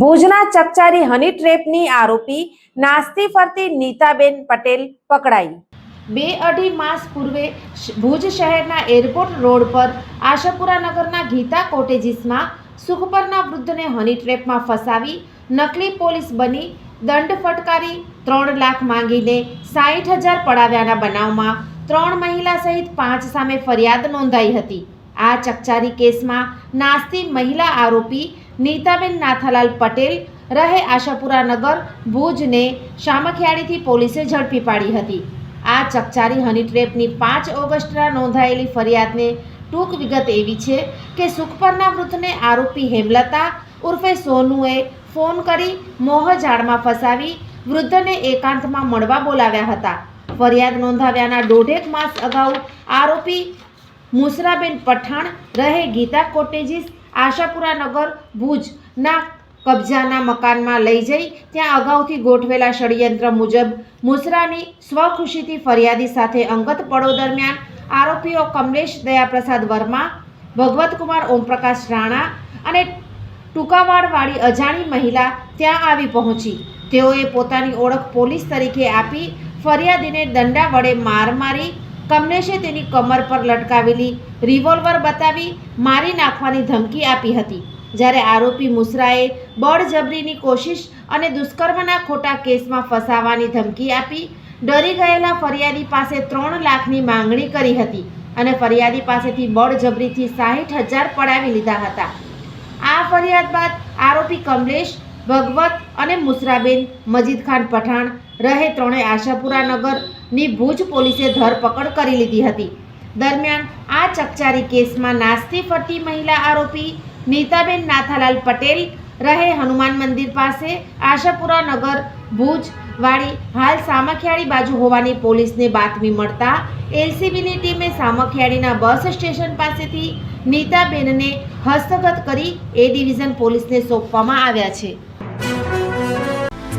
ભુજના ચકચારી હની ટ્રેપની આરોપી નાસ્તી ફરતી નીતાબેન પટેલ પકડાઈ. બે અઢી માસ પૂર્વે ભુજ શહેરના એરપોર્ટ રોડ પર આશાપુરા નગરના ગીતા કોટેજીસમાં સુખપરના વૃદ્ધને હની ટ્રેપમાં ફસાવી નકલી પોલીસ બની દંડ ફટકારી ત્રણ લાખ માંગીને સાઠ હજાર પડાવ્યાના બનાવમાં ત્રણ મહિલા સહિત પાંચ સામે ફરિયાદ નોંધાઈ હતી. આ ચકચારી કેસમાં નાસ્તી મહિલા આરોપી નીતાબેન નાથાલાલ પટેલ રહે આશાપુરા નગર ભુજને શામખિયાળીથી પોલીસે ઝડપી પાડી હતી. આ ચકચારી હની ટ્રેપની પાંચ ઓગસ્ટના નોંધાયેલી ફરિયાદને ટૂંક વિગત એવી છે કે સુખપરના વૃદ્ધને આરોપી હેમલતા ઉર્ફે સોનુએ ફોન કરી મોહજાળમાં ફસાવી વૃદ્ધને એકાંતમાં મળવા બોલાવ્યા હતા. ફરિયાદ નોંધાવ્યાના દોઢેક માસ અગાઉ આરોપી મુસરાબેન પઠાણ રહે ગીતા કોટેજીસ, આશાપુરા નગર ભુજના કબજાના મકાનમાં લઈ જઈ ત્યાં અગાઉથી ગોઠવેલા ષડયંત્ર મુજબ મુસરાની સ્વખુશીથી ફરિયાદી સાથે અંગત પડો દરમિયાન આરોપીઓ કમલેશ દયાપ્રસાદ વર્મા ભગવતકુમાર ઓમપ્રકાશ રાણા અને ટૂંકાવાડવાળી અજાણી મહિલા ત્યાં આવી પહોંચી. તેઓએ પોતાની ઓળખ પોલીસ તરીકે આપી ફરિયાદીને દંડા વડે માર મારી કમલેશે તેની કમર પર લટકાવેલી રિવોલ્વર બતાવી મારી નાખવાની ધમકી આપી હતી. જ્યારે આરોપી મુસરાએ બળજબરીની કોશિશ અને દુષ્કર્મના ખોટા કેસમાં ફસાવાની ધમકી આપી, ડરી ગયેલા ફરિયાદી પાસે ત્રણ લાખની માંગણી કરી હતી અને ફરિયાદી પાસેથી બળજબરીથી સાહીઠ હજાર પડાવી લીધા હતા. આ ફરિયાદ બાદ આરોપી કમલેશ ભગવત અને મુસરાબેન, મજીદ ખાન પઠાણ રહે ત્રણેય આશાપુરા નગરની ભુજ પોલીસે ધરપકડ કરી લીધી હતી. દરમિયાન આ ચકચારી કેસમાં નાસ્તી ફરતી મહિલા આરોપી નીતાબેન નાથાલાલ પટેલ રહે હનુમાન મંદિર પાસે આશાપુરા નગર ભુજ વાળી હાલ સામખિયાળી બાજુ હોવાની પોલીસને બાતમી મળતા એલસીબીની ટીમે સામખિયાળીના બસ સ્ટેશન પાસેથી નીતાબેનને હસ્તગત કરી એ ડિવિઝન પોલીસને સોંપવામાં આવ્યા છે.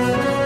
Thank you.